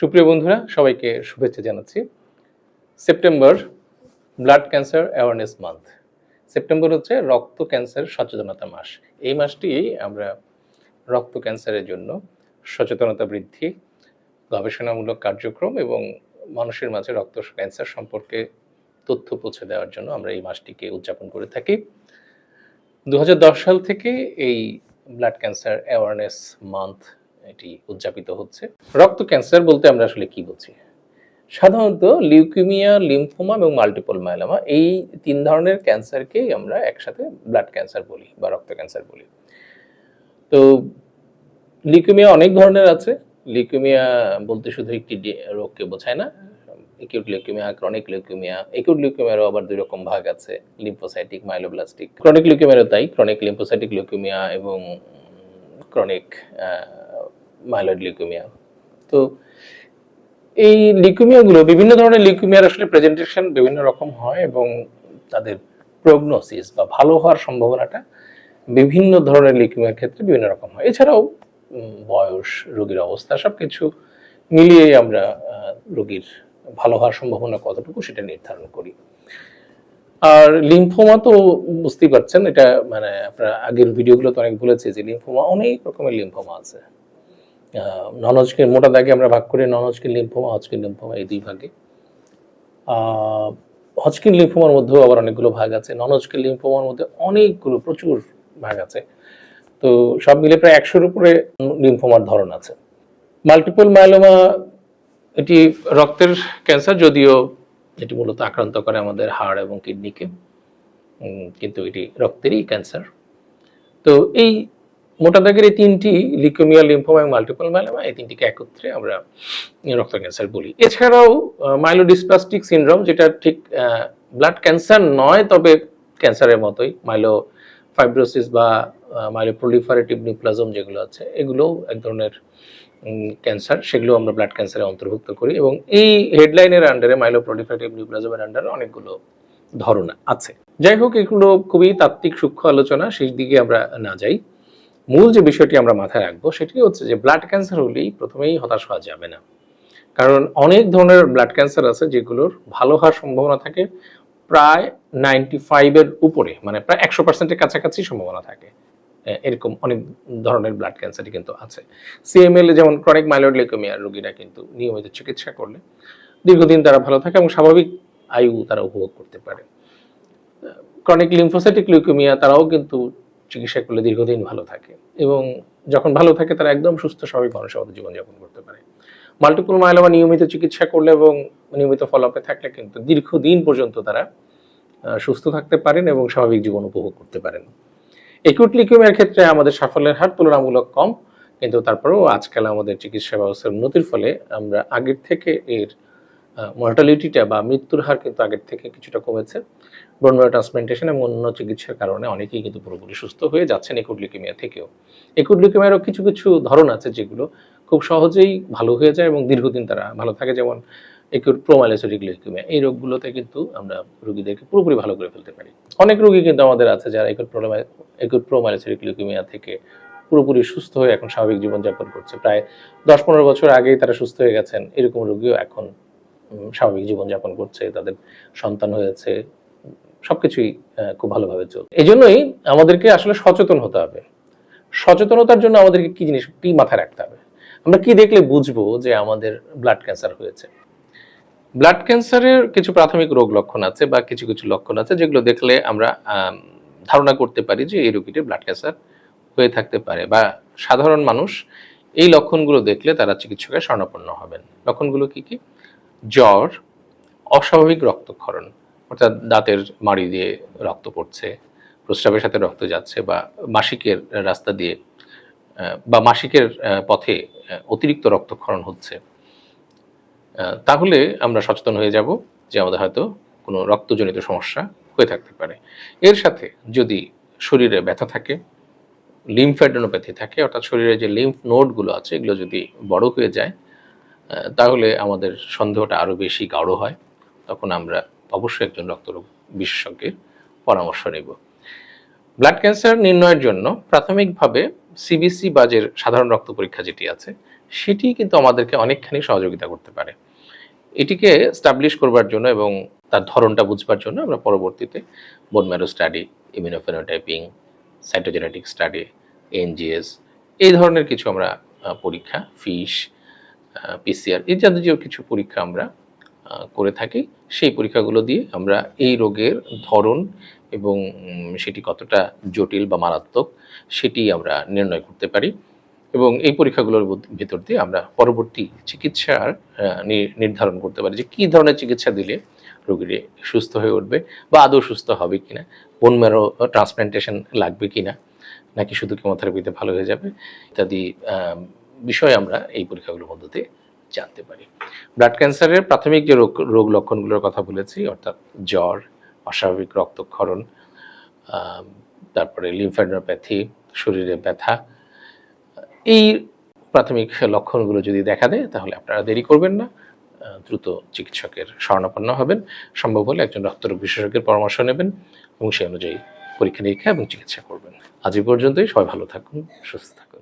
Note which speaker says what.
Speaker 1: সুপ্রিয় বন্ধুরা, সবাইকে শুভেচ্ছা জানাচ্ছি। September, blood cancer awareness month. September হচ্ছে রক্ত ক্যান্সার সচেতনতা মাস। এই মাসটি আমরা রক্ত ক্যান্সারের জন্য সচেতনতা বৃদ্ধি, গবেষণামূলক কার্যক্রম এবং মানুষের মাঝে রক্ত ক্যান্সার সম্পর্কে তথ্য পৌঁছে দেওয়ার জন্য আমরা এই মাসটিকে উদযাপন করে থাকি। দু হাজার দশ সাল থেকে এই ব্লাড ক্যান্সার অ্যাওয়ারনেস মান্থ এটি উদযাপিত হচ্ছে। রক্ত ক্যান্সার বলতে আমরা আসলে কি বুঝি? সাধারণত লিউকেমিয়া, লিম্ফোমা এবং মাল্টিপল মাইলামা এই তিন ধরনের ক্যান্সারকেই আমরা একসাথে ব্লাড ক্যান্সার বলি বা রক্ত ক্যান্সার বলি। তো লিউকেমিয়া অনেক ধরনের আছে। লিউকেমিয়া বলতে শুধু একটি রোগকে বোঝায় না। Acute leukaemia chronic leukaemia acute লিউকেমিয়ারও আবার দুই রকম ভাগ আছে লিম্ফোসাইটিক মাইলোব্লাস্টিক ক্রনিক লিউকেমিয়ারও তাই ক্রনিক লিম্ফোসাইটিক লিউকেমিয়া এবং ক্রনিক মাইলয়েড লিউকেমিয়া তো এই লিউকেমিয়াগুলো বিভিন্ন ধরনের লিকুমিয়ার আসলে প্রেজেন্টেশন বিভিন্ন রকম হয় এবং তাদের প্রগনোসিস বা ভালো হওয়ার সম্ভাবনাটা বিভিন্ন ধরনের লিউকেমিয়ার ক্ষেত্রে বিভিন্ন রকম হয়। এছাড়াও বয়স, রোগীর অবস্থা সবকিছু মিলিয়ে আমরা রোগীর ভালো হওয়ার সম্ভাবনা কতটুকু সেটা নির্ধারণ করি। আর লিম্ফোমা তো বুঝতেই পারছেন, এটা মানে আপনার আগের ভিডিওগুলো তো অনেক বলেছি যে লিম্ফোমা অনেক রকমের লিম্ফোমা আছে। ননজকে, মোটা দাগে আমরা ভাগ করি ননজকিন লিম্ফোমা হজকিন লিম্ফোমা এই দুই ভাগে। হজকিন লিম্ফোমার মধ্যেও আবার অনেকগুলো ভাগ আছে ননজকিন লিম্ফোমার মধ্যে অনেকগুলো, প্রচুর ভাগ আছে। তো সব মিলে প্রায় একশোর উপরে লিম্ফোমার ধরন আছে। মাল্টিপল মাইলোমা এটি রক্তের ক্যান্সার যদিও এটি মূলত আক্রান্ত করে আমাদের হাড় এবং কিডনিকে কিন্তু এটি রক্তেরই ক্যান্সার তো এই মোটা দাগের এই তিনটি, লিকোমিয়া, লিম্ফোমা এবং মাল্টিপল মাইলোমা এই তিনটিকে একত্রে আমরা রক্ত ক্যান্সার বলি। এছাড়াও মাইলোডিসপ্লাস্টিক সিনড্রোম যেটা ঠিক ব্লাড ক্যান্সার নয়, তবে ক্যান্সারের মতোই। মাইলো ফাইব্রোসিস বা মাইলোপ্রোলিফারেটিভ নিউপ্লাজম যেগুলো আছে, এগুলোও এক ধরনের ক্যান্সার সেগুলো আমরা ব্লাড ক্যান্সারে অন্তর্ভুক্ত করি এবং এই হেডলাইনের আন্ডারে মাইলোপ্রোলিফারেটিভ নিউপ্লাজমের আন্ডারে অনেকগুলো ধরন আছে। যাই হোক, এগুলো খুবই তাত্ত্বিক, সূক্ষ্ম আলোচনা সেই দিকে আমরা না যাই। মূল যে বিষয়টি আমরা মাথায় রাখব সেটি হচ্ছে যে ব্লাড ক্যান্সার হলেই প্রথমেই হতাশ হওয়া যাবে না। কারণ অনেক ধরনের ব্লাড ক্যান্সার আছে যেগুলোর ভালো হওয়ার সম্ভাবনা থাকে প্রায় নাইনটি ফাইভের উপরে মানে প্রায় একশো পার্সেন্টের কাছাকাছি সম্ভাবনা থাকে। এরকম অনেক ধরনের ব্লাড ক্যান্সারই কিন্তু আছে। সিএমএল যেমন ক্রনিক মাইলয়েড লিউকেমিয়ার রোগীরা কিন্তু নিয়মিত চিকিৎসা করলে দীর্ঘদিন তারা ভালো থাকে এবং স্বাভাবিক আয়ু তারা উপভোগ করতে পারে। ক্রনিক লিম্ফোসাইটিক লিউকেমিয়া তারাও কিন্তু চিকিৎসা করলে দীর্ঘদিন ভালো থাকে এবং যখন ভালো থাকে তারা একদম সুস্থ, স্বাভাবিক মানুষের মতো জীবনযাপন করতে পারে। মাল্টিপল মাইলোমা নিয়মিত চিকিৎসা করলে এবং নিয়মিত ফলোআপে থাকলে কিন্তু দীর্ঘদিন পর্যন্ত তারা সুস্থ থাকতে পারেন এবং স্বাভাবিক জীবন উপভোগ করতে পারেন। একুট লিউকেমিয়ার ক্ষেত্রে আমাদের সাফল্যের হার তুলনামূলক কম, কিন্তু তারপরেও আজকাল আমাদের চিকিৎসা ব্যবস্থার উন্নতির ফলে আমরা আগের থেকে এর মর্টালিটিটা বা মৃত্যুর হার কিন্তু আগের থেকে কিছুটা কমেছে। বোনম্যারো ট্রান্সপ্লান্টেশন এবং অন্য চিকিৎসার কারণে অনেকেই কিন্তু পুরোপুরি সুস্থ হয়ে যাচ্ছেন একুট লিউকেমিয়া থেকেও। একুট লিউকেমিয়ারও কিছু কিছু ধরন আছে যেগুলো খুব সহজেই ভালো হয়ে যায় এবং দীর্ঘদিন তারা ভালো থাকে। যেমন একুট প্রোমাইলোসিটিক লিউকেমিয়া এই রোগগুলোতে কিন্তু আমরা রোগীদেরকে পুরোপুরি ভালো করে ফেলতে পারি। অনেক রোগী কিন্তু আমাদের আছে যারা একুট প্রোমাই একুট প্রোমাইলোসিটিক লিউকেমিয়া থেকে পুরোপুরি সুস্থ হয়ে এখন স্বাভাবিক জীবনযাপন করছে। প্রায় দশ পনেরো বছর আগেই তারা সুস্থ হয়ে গেছেন। এরকম রোগীও এখন স্বাভাবিক জীবনযাপন করছে তাদের সন্তান হয়েছে সবকিছুই খুব ভালোভাবে চলছে। এই জন্যই আমাদেরকে আসলে সচেতন হতে হবে। সচেতনতার জন্য আমাদেরকে কি জিনিস কি মাথায় রাখতে হবে? আমরা কি দেখলে বুঝব যে আমাদের ব্লাড ক্যান্সার হয়েছে? ব্লাড ক্যান্সারের কিছু প্রাথমিক রোগ লক্ষণ আছে বা কিছু কিছু লক্ষণ আছে যেগুলো দেখলে আমরা আম, ধারণা করতে পারি যে এই রোগীটির ব্লাড ক্যান্সার হয়ে থাকতে পারে বা সাধারণ মানুষ এই লক্ষণগুলো দেখলে তারা চিকিৎসকের শরণাপন্ন হবেন। লক্ষণগুলো কি কি? জ্বর, অস্বাভাবিক রক্তক্ষরণ, অর্থাৎ দাঁতের মাড়ি দিয়ে রক্ত পড়ছে, প্রস্রাবের সাথে রক্ত যাচ্ছে বা মাসিকের রাস্তা দিয়ে বা মাসিকের পথে অতিরিক্ত রক্তক্ষরণ হচ্ছে। তাহলে আমরা সচেতন হয়ে যাব যে আমাদের হয়তো কোনো রক্তজনিত সমস্যা হয়ে থাকতে পারে। এর সাথে যদি শরীরে ব্যথা থাকে লিম্ফ্যাডেনোপ্যাথি থাকে, অর্থাৎ শরীরে যে লিম্ফ নোডগুলো আছে, এগুলো যদি বড় হয়ে যায় তাহলে আমাদের সন্দেহটা আরও বেশি গাঢ় হয়। তখন আমরা অবশ্যই একজন রক্তরোগ বিশেষজ্ঞের পরামর্শ নেব। ব্লাড ক্যান্সার নির্ণয়ের জন্য প্রাথমিকভাবে সিবিসি বা যে সাধারণ রক্ত পরীক্ষা যেটি আছে, সেটি কিন্তু আমাদেরকে অনেকখানি সহযোগিতা করতে পারে। এটিকে স্টাবলিশ করবার জন্য এবং তার ধরনটা বুঝবার জন্য আমরা পরবর্তীতে bone marrow study immunophenotyping cytogenetic study NGS এই ধরনের কিছু আমরা পরীক্ষা ফিশ পিসিআর এই জাতীয় কিছু পরীক্ষা আমরা করে থাকি। সেই পরীক্ষাগুলো দিয়ে আমরা এই রোগের ধরন এবং সেটি কতটা জটিল বা মারাত্মক সেটি আমরা নির্ণয় করতে পারি এবং এই পরীক্ষাগুলোর ভেতর দিয়ে আমরা পরবর্তী চিকিৎসার নি- নির্ধারণ করতে পারি যে কী ধরনের চিকিৎসা দিলে রোগীটি সুস্থ হয়ে উঠবে বা আদৌ সুস্থ হবে কিনা বোন ম্যারো ট্রান্সপ্লান্টেশন লাগবে কিনা, নাকি শুধু কেমোথেরাপিতে ভালো হয়ে যাবে ইত্যাদি বিষয় আমরা এই পরীক্ষাগুলোর মধ্য দিয়ে জানতে পারি। ব্লাড ক্যান্সারের প্রাথমিক যে রোগ রোগ লক্ষণগুলোর কথা বলেছি, অর্থাৎ জ্বর, অস্বাভাবিক রক্তক্ষরণ তারপরে লিমফ্যাডনোপ্যাথি শরীরে ব্যথা, এই প্রাথমিক লক্ষণগুলো যদি দেখা দেয়, তাহলে আপনারা দেরি করবেন না দ্রুত চিকিৎসকের শরণাপন্ন হবেন। সম্ভব হলে একজন রক্তরোগ বিশেষজ্ঞের পরামর্শ নেবেন এবং সেই অনুযায়ী পরীক্ষা নিরীক্ষা এবং চিকিৎসা করবেন। আজ পর্যন্তই, সবাই ভালো থাকুন, সুস্থ থাকুন।